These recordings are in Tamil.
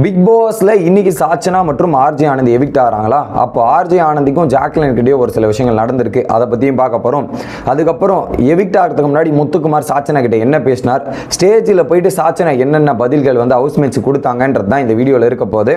பிக் பாஸ்ல இன்னைக்கு சாச்சனா மற்றும் ஆர்ஜி ஆனந்த் எவிக்ட் ஆகிறாங்களா அப்போ ஆர்ஜி ஆனந்திக்கும் ஜாக்லின் கிட்டே ஒரு சில விஷயங்கள் நடந்திருக்கு. அதை பற்றியும் பார்க்க போகிறோம் அதுக்கப்புறம் எவிக்ட் ஆகிறதுக்கு முன்னாடி முத்துக்குமார் சாச்சனா கிட்ட என்ன பேசினார்? ஸ்டேஜில் போயிட்டு சாச்சனா என்னென்ன பதில்கள் வந்து ஹவுஸ் மேட்ச் கொடுத்தாங்கன்றது தான் இந்த வீடியோவில் இருக்க போது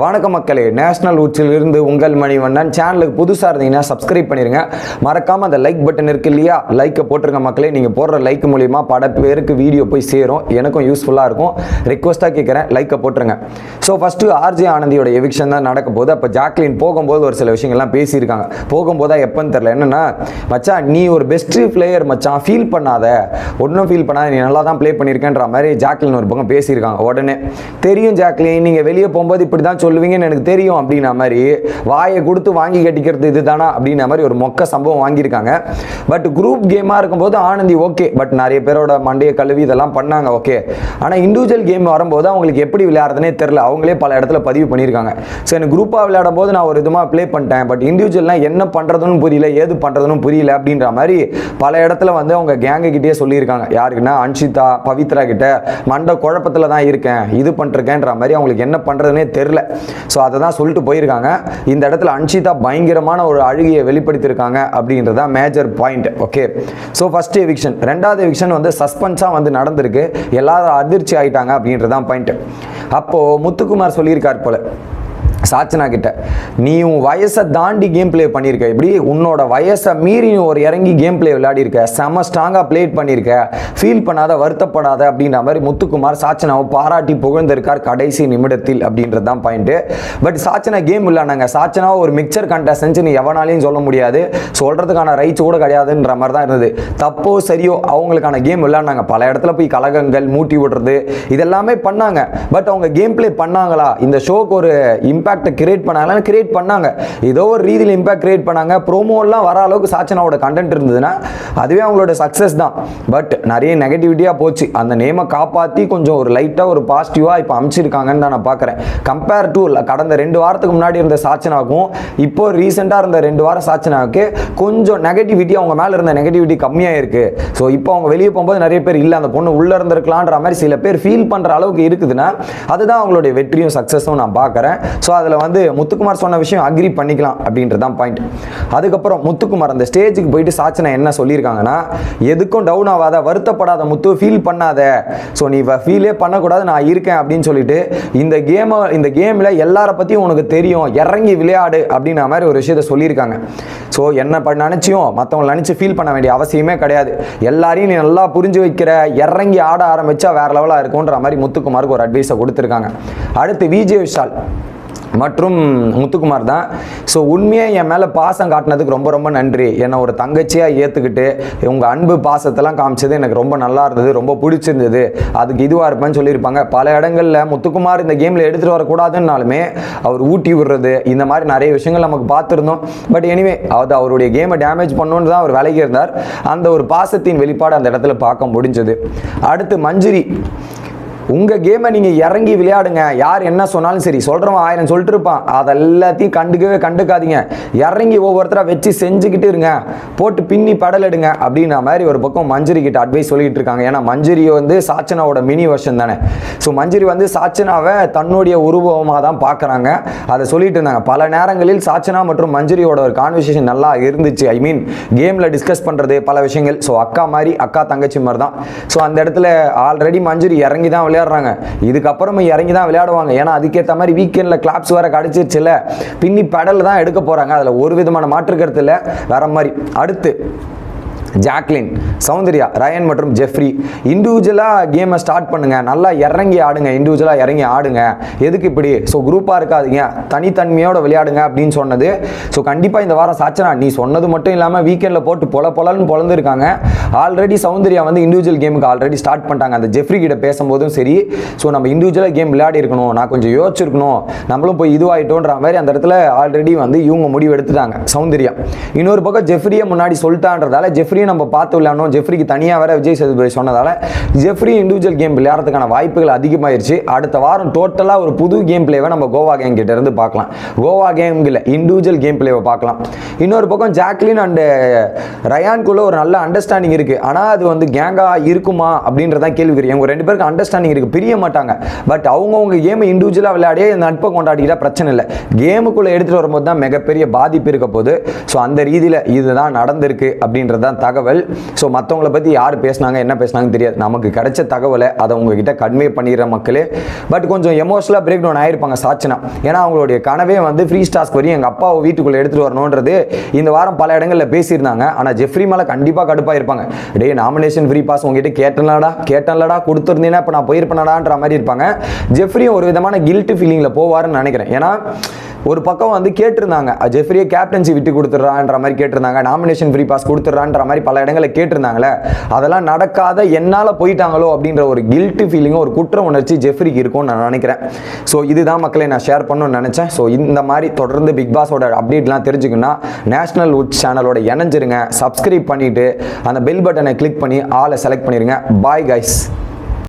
வணக்க மக்களே. நேஷனல் இருந்து உங்கள் மணிவண்ணன். சேனலுக்கு புதுசாக இருந்தீங்கன்னா சப்ஸ்கிரைப் பண்ணிருங்க. மறக்காம அந்த லைக் பட்டன் இருக்கு இல்லையா? லைக்கை போட்டுருங்க மக்களே. நீங்கள் போடுற லைக் மூலியமா பட பேருக்கு வீடியோ போய் சேரும். எனக்கும் யூஸ்ஃபுல்லாக இருக்கும். ரெக்வஸ்ட்டாக கேட்குறேன் லைக்கை போட்டுருங்க. ஸோ ஃபஸ்ட்டு ஆர்ஜே ஆனந்தியோட எவிக்ஷன் தான் நடக்க போது அப்போ ஜாக்லின் போகும்போது ஒரு சில விஷயங்கள்லாம் பேசியிருக்காங்க. போகும்போதா எப்போன்னு தெரில என்னென்னா மச்சான் நீ ஒரு பெஸ்ட்டு பிளேயர் மச்சான் ஃபீல் பண்ணாத. ஒன்றும் ஃபீல் பண்ணாத. நீ நல்லா தான் ப்ளே பண்ணியிருக்கேன்ற மாதிரி ஜாக்லின் ஒரு பக்கம் பேசியிருக்காங்க உடனே. தெரியும் ஜாக்லின் நீங்கள் வெளியே போகும்போது இப்படி தான் சொல்லுவீங்கன்னு எனக்கு தெரியும் அப்படின்ன மாதிரி வாயை கொடுத்து வாங்கி கட்டிக்கிறது இதுதானா அப்படின்ன மாதிரி ஒரு மொக்க சம்பவம் வாங்கியிருக்காங்க. பட் குரூப் கேமாக இருக்கும்போது ஆனந்தி ஓகே பட் நிறைய பேரோட மண்டையை கழுவி இதெல்லாம் பண்ணாங்க ஓகே ஆனால் இண்டிவிஜுவல் கேம் வரும்போது அவங்களுக்கு எப்படி விளையாடுறதுனே தெரில அவங்களே பல இடத்துல பதிவு பண்ணியிருக்காங்க. ஸோ எனக்கு குரூப்பாக விளையாடும் போது நான் ஒரு விதமாக ப்ளே பண்ணிட்டேன். பட் இண்டிவிஜுவல்லாம் என்ன பண்ணுறதுன்னு புரியல ஏது பண்ணுறதுன்னு புரியல அப்படின்ற மாதிரி பல இடத்துல வந்து அவங்க கேங்ககிட்டே சொல்லியிருக்காங்க. யாருக்குன்னா அன்ஷிதா பவித்ரா கிட்ட மண்ட குழப்பத்தில் தான் இருக்கேன். இது பண்ணிருக்கேன்ற மாதிரி அவங்களுக்கு என்ன பண்ணுறதுனே தெரில ஸோ அதை தான் சொல்லிட்டு போயிருக்காங்க. இந்த இடத்துல அன்ஷிதா பயங்கரமான ஒரு அழுகையை வெளிப்படுத்தியிருக்காங்க அப்படின்றதான் major point okay so first eviction ரெண்டாவது எவிக்ஷன் வந்து சஸ்பென்ஸாக வந்து நடந்திருக்கு. எல்லாரும் அதிர்ச்சி ஆயிட்டாங்க அப்படின்றதான் பாயிண்ட் அப்போது முத்துக்குமார் சொல்லியிருக்கார் போல. சாச்சனா கிட்ட நீ உன் வயசை தாண்டி கேம் ப்ளே பண்ணியிருக்க இப்படி உன்னோட வயசை மீறி நீ ஒரு இறங்கி கேம் ப்ளே விளையாடிருக்க. செம ஸ்ட்ராங்காக பிளேட் பண்ணியிருக்க ஃபீல் பண்ணாத வருத்தப்படாத அப்படின்ற மாதிரி முத்துக்குமார் சாச்சனாவை பாராட்டி புகழ்ந்திருக்கார் கடைசி நிமிடத்தில் அப்படின்றது தான் பாயிண்ட்டு பட் சாச்சனா கேம் விளையாடுனாங்க. சாச்சனாவை ஒரு மிக்சர் கண்டஸ்டன்ஸ் நீ எவனாலையும் சொல்ல முடியாது. சொல்கிறதுக்கான ரைட்ஸ் கூட கிடையாதுன்ற மாதிரி தான் இருந்தது. தப்போ சரியோ அவங்களுக்கான கேம் விளையாடினாங்க. பல இடத்துல போய் கலகங்கள் மூட்டி விடுறது இதெல்லாமே பண்ணாங்க. பட் அவங்க கேம் ப்ளே பண்ணாங்களா? இந்த ஷோக்கு ஒரு இம்பேக்ட் கிரியேட் பண்ணாங்களான்னு கிரியேட் பண்ணாங்க. ஏதோ ஒரு ரீதியில் இம்பாக்ட் கிரியேட் பண்ணாங்க. ப்ரோமோலாம் வர அளவுக்கு சாச்சனாவோட கண்டென்ட் இருந்ததுன்னா அதுவே அவங்களோட சக்ஸஸ் தான். பட் நிறைய நெகட்டிவிட்டியாக போச்சு. அந்த நேமை காப்பாற்றி கொஞ்சம் ஒரு லைட்டாக ஒரு பாசிட்டிவாக இப்போ அமைச்சிருக்காங்கன்னு தான் நான் பார்க்குறேன் கம்பேர் டு கடந்த ரெண்டு வாரத்துக்கு முன்னாடி இருந்த சாச்சனாக்கும் இப்போ ரீசெண்டாக இருந்த ரெண்டு வாரம் சாச்சனாவுக்கு கொஞ்சம் நெகட்டிவிட்டி அவங்க மேலே இருந்த நெகட்டிவிட்டி கம்மியாக இருக்குது ஸோ இப்போ அவங்க வெளியே போகும்போது நிறைய பேர் இல்லை அந்த பொண்ணு உள்ளே இருந்திருக்கலான்ற மாதிரி சில பேர் ஃபீல் பண்ணுற அளவுக்கு இருக்குதுன்னா அதுதான் அவங்களுடைய வெற்றியும் சக்ஸஸும் நான் பார்க்குறேன் ஸோ அதில் வந்து முத்துக்குமார் சொன்ன விஷயம் அக்ரி பண்ணிக்கலாம் அப்படின்றது தான் பாயிண்ட் அதுக்கப்புறம் முத்துக்குமார் அந்த ஸ்டேஜுக்கு போயிட்டு சாச்சனை என்ன சொல்லியிருக்காங்கன்னா எதுக்கும் டவுன் ஆகாத வருத்தப்படாத முத்து ஃபீல் பண்ணாத. ஸோ நீ ஃபீலே பண்ணக்கூடாது நான் இருக்கேன் அப்படின்னு சொல்லிட்டு இந்த கேமை இந்த கேமில் எல்லாரை பற்றியும் உனக்கு தெரியும் இறங்கி விளையாடு அப்படின்ற மாதிரி ஒரு விஷயத்த சொல்லியிருக்காங்க. ஸோ என்ன பண்ண நினச்சியும் மற்றவங்களை நினச்சி ஃபீல் பண்ண வேண்டிய அவசியமே கிடையாது. எல்லாரையும் நீ நல்லா புரிஞ்சு வைக்கிற இறங்கி ஆட ஆரம்பிச்சா வேற லெவலாக இருக்கும்ன்ற மாதிரி முத்துக்குமாருக்கு ஒரு அட்வைஸை கொடுத்துருக்காங்க. அடுத்து விஜய் விஷால். மற்றும் முத்துக்குமார் தான். ஸோ உண்மையாக என் மேலே பாசம் காட்டினதுக்கு ரொம்ப ரொம்ப நன்றி. என்னை ஒரு தங்கச்சியாக ஏற்றுக்கிட்டு உங்கள் அன்பு பாசத்தெல்லாம் காமிச்சது எனக்கு ரொம்ப நல்லா இருந்தது ரொம்ப பிடிச்சிருந்தது. அதுக்கு இதுவாக இருப்பேன்னு சொல்லியிருப்பாங்க. பல இடங்களில் முத்துக்குமார் இந்த கேமில் எடுத்துகிட்டு வரக்கூடாதுன்னாலுமே அவர் ஊட்டி விடுறது இந்த மாதிரி நிறைய விஷயங்கள் நமக்கு பார்த்துருந்தோம். பட் எனிவே அது அவருடைய கேமை டேமேஜ் பண்ணணுன்னு தான் அவர் விலகி இருந்தார் அந்த ஒரு பாசத்தின் வெளிப்பாடு அந்த இடத்துல பார்க்க முடிஞ்சது. அடுத்து மஞ்சுரி. உங்கள் கேமை நீங்கள் இறங்கி விளையாடுங்க. யார் என்ன சொன்னாலும் சரி சொல்கிறவன் ஆயிரம் சொல்லிட்டு இருப்பான். அதை எல்லாத்தையும் கண்டுக்கவே கண்டுக்காதீங்க. இறங்கி ஒவ்வொருத்தராக வச்சு செஞ்சுக்கிட்டு இருங்க. போட்டு பின்னி படல் எடுங்க அப்படின்ன மாதிரி ஒரு பக்கம் மஞ்சரி கிட்ட அட்வைஸ் சொல்லிட்டு இருக்காங்க. ஏன்னா மஞ்சரி வந்து சாச்சனாவோட மினி வருஷன் தானே. ஸோ மஞ்சரி வந்து சாச்சனாவை தன்னுடைய உருவமாக தான் பார்க்குறாங்க. அதை சொல்லிட்டு இருந்தாங்க. பல நேரங்களில் சாச்சனா மற்றும் மஞ்சரியோட ஒரு கான்வர்சேஷன் நல்லா இருந்துச்சு. ஐ மீன் கேமில் டிஸ்கஸ் பண்ணுறது பல விஷயங்கள். ஸோ அக்கா மாதிரி அக்கா தங்கச்சி மாதிரி தான். ஸோ அந்த இடத்துல ஆல்ரெடி மஞ்சரி இறங்கி தான் விளையாடுறாங்க. இதுக்கப்புறமா இறங்கி தான் விளையாடுவாங்க. ஏன்னா அதுக்கேற்ற மாதிரி வீக்கெண்டில் கிளாப்ஸ் வேற கிடச்சிருச்சுல பின்னி பெடல் தான் எடுக்க போகிறாங்க அதில் ஒரு விதமான மாற்று கருத்து இல்லை. வேற மாதிரி. அடுத்து ஜாக்லின் சௌந்தர்யா ரயன் மற்றும் ஜெஃப்ரி. இண்டிவிஜுவலாக கேமை ஸ்டார்ட் பண்ணுங்க. நல்லா இறங்கி ஆடுங்க. இண்டிவிஜுவலாக இறங்கி ஆடுங்க. எதுக்கு இப்படி? ஸோ குரூப்பாக இருக்காதீங்க. தனித்தன்மையோட விளையாடுங்க அப்படின்னு சொன்னது. ஸோ கண்டிப்பாக இந்த வாரம் சாச்சனா நீ சொன்னது மட்டும் இல்லாமல் வீக்கெண்டில் போட்டு பொல பொலன்னு பொழந்துருக்காங்க ஆல்ரெடி சௌந்தர்யா வந்து இண்டிவிஜுவல் கேமுக்கு ஆல்ரெடி ஸ்டார்ட் பண்ணிட்டாங்க. அந்த ஜெஃப்ரி கிட்ட பேசும்போதும் சரி. ஸோ நம்ம இண்டிவிஜுவலாக கேம் விளையாடி இருக்கணும். நான் கொஞ்சம் யோசிச்சிருக்கணும். நம்மளும் போய் இதுவாகிட்டோன்ற மாதிரி அந்த இடத்துல ஆல்ரெடி வந்து இவங்க முடிவு எடுத்துட்டாங்க. சௌந்தர்யா. இன்னொரு பக்கம் ஜெஃப்ரியை முன்னாடி சொல்லிட்டான்றதால ஜெஃப்ரி ஜெஃப்ரியும் நம்ம பார்த்து விளையாடணும். ஜெஃப்ரிக்கு தனியாக வேற விஜய் சேதுபதி சொன்னதால ஜெஃப்ரி இண்டிவிஜுவல் கேம் விளையாடுறதுக்கான வாய்ப்புகள் அதிகமாயிருச்சு. அடுத்த வாரம் டோட்டலாக ஒரு புது கேம் பிளேவை நம்ம கோவா கேம் கிட்ட இருந்து பார்க்கலாம். கோவா கேம் இல்லை இண்டிவிஜுவல் கேம் பிளேவை பார்க்கலாம். இன்னொரு பக்கம் ஜாக்லின் அண்டு ரயான்குள்ள ஒரு நல்ல அண்டர்ஸ்டாண்டிங் இருக்கு. ஆனால் அது வந்து கேங்கா இருக்குமா அப்படின்றதான் கேள்விக்குறி அவங்க ரெண்டு பேருக்கு அண்டர்ஸ்டாண்டிங் இருக்கு. பிரிய மாட்டாங்க. பட் அவங்கவுங்க கேமை இண்டிவிஜுவலாக விளையாடியே இந்த நட்பை கொண்டாடிக்கிட்டால் பிரச்சனை இல்லை. கேமுக்குள்ளே எடுத்துகிட்டு வரும்போது தான் மிகப்பெரிய பாதிப்பு இருக்க போது ஸோ அந்த ரீதியில் இதுதான் நடந்திருக்கு அப்படின்றது தான் தகவல். ஸோ மற்றவங்கள பற்றி யார் பேசுனாங்க என்ன பேசினாங்கன்னு தெரியாது. நமக்கு கிடைச்ச தகவலை அதை உங்ககிட்ட கன்வே பண்ணிடுற மக்களே. பட் கொஞ்சம் எமோஷனலாக பிரேக் டவுன் ஆகிருப்பாங்க சாட்சினா. ஏன்னா அவங்களுடைய கனவே வந்து ஃப்ரீ ஸ்டாஸ்க்கு வரையும் எங்கள் அப்பாவை வீட்டுக்குள்ளே எடுத்துகிட்டு வரணுன்றது இந்த வாரம் பல இடங்களில் பேசியிருந்தாங்க. ஆனால் ஜெஃப்ரி மேலே கண்டிப்பாக கடுப்பாக இருப்பாங்க டே நாமினேஷன் ஃப்ரீ பாஸ் உங்ககிட்ட கேட்டேன்லடா கேட்டேன்லடா கொடுத்துருந்தீங்கன்னா இப்போ நான் போயிருப்பேனடான்ற மாதிரி இருப்பாங்க. ஜெஃப்ரியும் ஒரு விதமான கில்ட்டு ஃபீலிங்கில் போவாருன்னு நினைக்கிறேன். ஏன்னா ஒரு பக்கம் வந்து கேட்டிருந்தாங்க ஜெஃப்ரியை கேப்டன்சி விட்டு கொடுத்துட்றான்ற மாதிரி கேட்டிருந்தாங்க நாமினேஷன் ஃப்ரீ பாஸ் கொடுத்துட்றான்ற மாதிரி பல இடங்களில் கேட்டிருந்தாங்களே அதெல்லாம் நடக்காத என்னால் போயிட்டாங்களோ அப்படின்ற ஒரு கில்ட்டு ஃபீலிங்கும் ஒரு குற்ற உணர்ச்சி ஜெஃப்ரிக்கு இருக்கும்னு நான் நினைக்கிறேன். ஸோ இதுதான் மக்களை நான் ஷேர் பண்ணணும்னு நினச்சேன். ஸோ இந்த மாதிரி தொடர்ந்து பிக் பாஸோட அப்டேட்லாம் தெரிஞ்சுக்கணும்னா நேஷனல் உட் சேனலோட இணைஞ்சிருங்க சப்ஸ்கிரைப் பண்ணிவிட்டு அந்த பெல் பட்டனை கிளிக் பண்ணி ஆளை செலக்ட் பண்ணிடுங்க பாய் கைஸ்